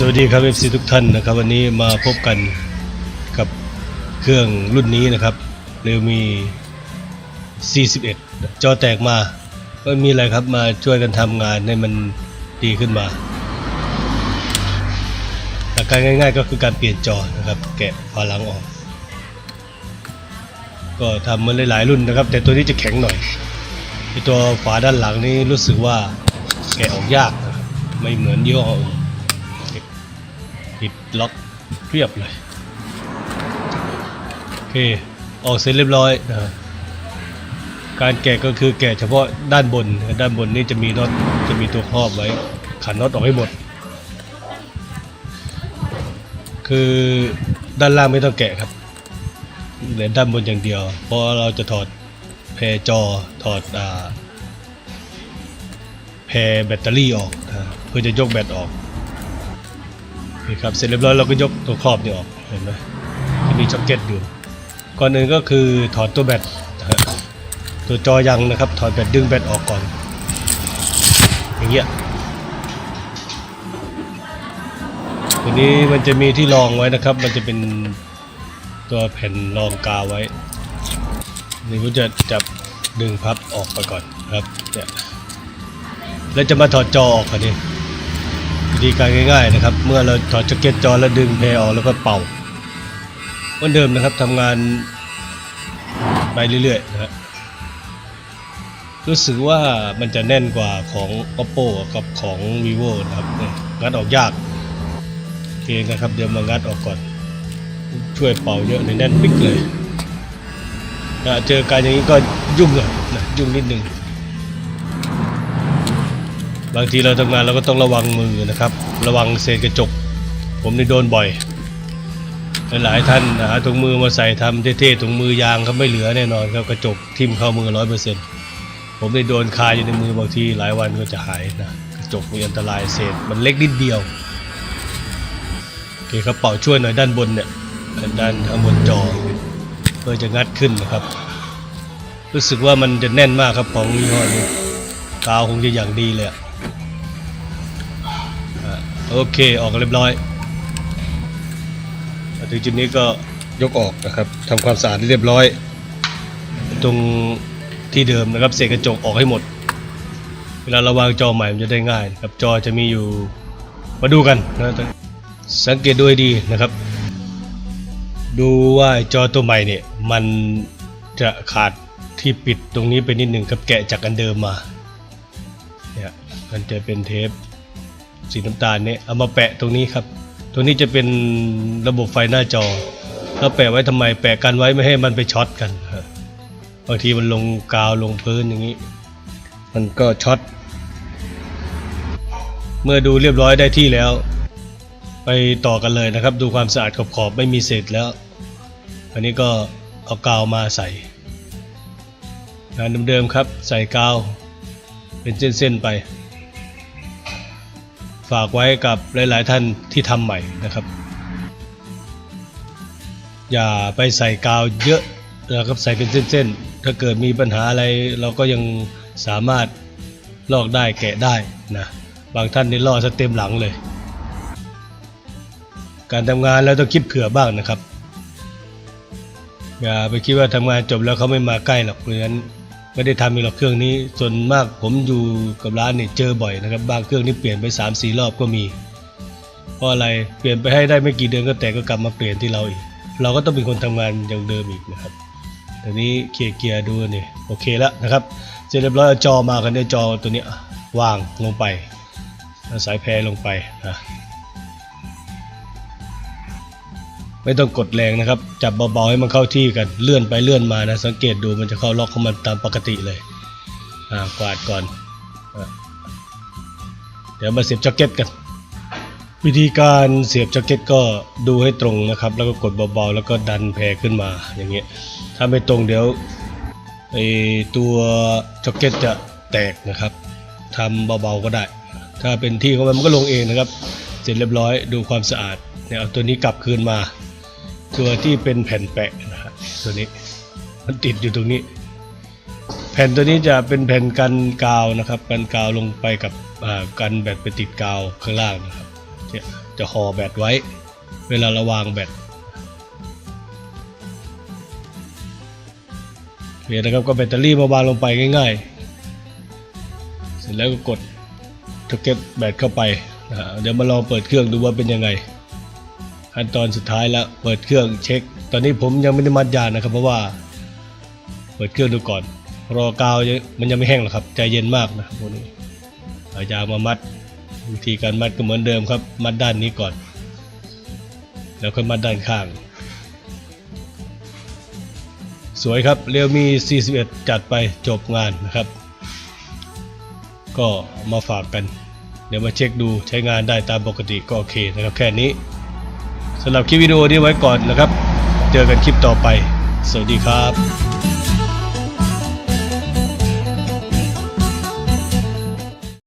สวัสดีครับ FC ทุกท่านนะครับ วันนี้มาพบกันกับเครื่องรุ่นนี้นะครับเร w มี 41 จอแตกมา ก็มีอะไรครับมาช่วยกันทำงานให้มันดีขึ้นมาหลักการง่าย ๆ ก็คือการเปลี่ยนจอนะครับ แกะฝาหลังออก ก็ทำมาหลายๆรุ่นนะครับ แต่ตัวนี้จะแข็งหน่อยตัวฝาด้านหลังนี้รู้สึกว่าแกะออกยากนะครับไม่เหมือนยี่ห้ออื่น ปิดล็อกเรียบเลย โอเค ออกเสร็จเรียบร้อยนะการแกะก็คือแกะเฉพาะด้านบน ด้านบนนี่จะมีน็อตจะมีตัวครอบไว้ ขันน็อตออกให้หมด คือด้านล่างไม่ต้องแกะครับเหลือด้านบนอย่างเดียว เพราะเราจะถอดแพรจอถอดอ่าแพรแบตเตอรี่ออกนะเพื่อจะยกแบตออก นี่ครับเสร็จเรียบร้อยเราก็ยกตัวครอบนี่ออกเห็นไหมจะมีช็อคเก็ตอยู่ก่อนอื่นก็คือถอดตัวแบตตัวจอยังนะครับถอดแบตดึงแบตออกก่อน อย่างเงี้ยตัวนี้มันจะมีที่รองไว้นะครับ มันจะเป็นตัวแผ่นรองกาวไว้ นี่ก็จะจับดึงพับออกไปก่อนครับเนี่ยแล้วจะมาถอดจอออกกันนี่ วิธีการง่ายๆนะครับ เมื่อเราถอดจ็อกเก็ตจอแล้วดึงแพรออกแล้วก็เป่าเหมือนเดิมนะครับทำงานไปเรื่อยๆนะฮะรู้สึกว่ามันจะแน่นกว่าของ oppo กับของ vivo นะครับงัดออกยากโอเคนะครับ เดี๋ยวมางัดออกก่อน ช่วยเป่าเยอะเลยแน่นปิ๊กเลยนะเจอการอย่างนี้ก็ยุ่งเลยนะยุ่งนิดนึง บางทีเราทำงานเราก็ต้องระวังมือนะครับ ระวังเศษกระจก ผมนี่โดนบ่อย หลายท่านหาถุงมือมาใส่ทำเท่ๆถุงมือยางเขาไม่เหลือแน่นอนครับกระจกทิ่มเข้ามือร้อยเปอร์เซ็นต์ผมได้โดนคาอยู่ในมือบางทีหลายวันก็จะหายนะกระจกมีอันตรายเศษมันเล็กนิดเดียวโอเคครับเป่าช่วยหน่อยด้านบนเนี่ยด้านข้างบนจอเพื่อจะงัดขึ้นนะครับ รู้สึกว่ามันจะแน่นมากครับของยี่ห้อนี้กาวคงจะอย่างดีเลยอะ โอเค ออกเรียบร้อยมาถึงจุดนี้ก็ยกออกนะครับทำความสะอาดเรียบร้อย ตรงที่เดิมนะครับเศษกระจกออกให้หมด เวลาเราวางจอใหม่มันจะได้ง่ายนะครับจอจะมีอยู่มาดูกันนะสังเกตดูให้ดีนะครับ ดูว่าจอตัวใหม่เนี่ยมันจะขาดที่ปิดตรงนี้ไปนิดหนึ่งครับแกะจากอันเดิมมาเนี่ยมันจะเป็นเทป สีน้ำตาลเนี่ยเอามาแปะตรงนี้ครับ ตรงนี้จะเป็นระบบไฟหน้าจอแล้วแปะไว้ทำไมแปะกันไว้ไม่ให้มันไปช็อตกันครับบางทีมันลงกาวลงพื้นอย่างนี้ มันก็ช็อตเมื่อดูเรียบร้อยได้ที่แล้ว ไปต่อกันเลยนะครับ ดูความสะอาดขอบๆไม่มีเศษแล้ว อันนี้ก็เอากาวมาใส่งานเดิมๆครับ ใส่กาวเป็นเส้นๆไป ฝากไว้กับหลาย ๆ ท่านที่ทำใหม่นะครับ อย่าไปใส่กาวเยอะนะครับใส่เป็นเส้น ๆ ถ้าเกิดมีปัญหาอะไรเราก็ยังสามารถลอกได้แกะได้นะบางท่านนี่ลอกซะเต็มหลังเลย การทำงานแล้วต้องคิดเผื่อบ้างนะครับอย่าไปคิดว่าทำงานจบแล้วเขาไม่มาใกล้หรอกเพราะฉะนั้น ไม่ได้ทำอีกหรอกเครื่องนี้ ส่วนมากผมอยู่กับร้านนี่เจอบ่อยนะครับ บางเครื่องนี่เปลี่ยนไป3ามสี่รอบก็มี เพราะอะไรเปลี่ยนไปให้ได้ไม่กี่เดือนก็แต่ก็กลับมาเปลี่ยนที่เราอีก เราก็ต้องเป็นคนทำงานอย่างเดิมอีกนะครับทีนี้เคลียร์เกียร์ดูนี่โอเคแล้วนะครับเสร็จเรียบร้อยเอาจอมากันเนี่ยจอตัวนี้วางลงไปสายแพรลงไปนะ ไม่ต้องกดแรงนะครับ จับเบาๆให้มันเข้าที่กันเลื่อนไปเลื่อนมานะ สังเกตดูมันจะเข้าล็อกของมันตามปกติเลยอ่ากวาดก่อนอเดี๋ยวมาเสียบจ็อกเก็ตกันวิธีการเสียบจ็อกเก็ตก็ดูให้ตรงนะครับ แล้วก็กดเบาๆแล้วก็ดันแพรขึ้นมาอย่างเงี้ยถ้าไม่ตรงเดี๋ยวไอตัวจ็อกเก็ตจะแตกนะครับทำเบาๆก็ได้ ถ้าเป็นที่ของมันมันก็ลงเองนะครับ เสร็จเรียบร้อยดูความสะอาดเนี่ยเอาตัวนี้กลับคืนมา ตัวที่เป็นแผ่นแปะนะครับตัวนี้มันติดอยู่ตรงนี้ แผ่นตัวนี้จะเป็นแผ่นกันกาวนะครับกันกาวลงไปกับกันแบตไปติดกาวข้างล่างนะครับจะห่อแบตไว้ เวลาราวางแบตเนี่ยนะครับก็แบตเตอรี่มาวางลงไปง่าย ๆ เสร็จแล้วก็กดทเก็ตแบตเข้าไปนะฮะเดี๋ยวมาลองเปิดเครื่องดูว่าเป็นยังไง ขั้นตอนสุดท้ายแล้วเปิดเครื่องเช็ค ตอนนี้ผมยังไม่ได้มัดยางนะครับ เพราะว่า เปิดเครื่องดูก่อน รอกาวมันยังไม่แห้งหรอกครับ ใจเย็นมากนะครับพวกนี้เอายางมามัดวิธีการมัดก็เหมือนเดิมครับ มัดด้านนี้ก่อน แล้วค่อยมัดด้านข้าง สวยครับเรียวมี 41 จัดไปจบงานนะครับ ก็มาฝากกัน เดี๋ยวมาเช็คดูใช้งานได้ตามปกติก็โอเคนะครับแค่นี้ สำหรับคลิปวิดีโอนี้ไว้ก่อนนะครับ เจอกันคลิปต่อไป สวัสดีครับ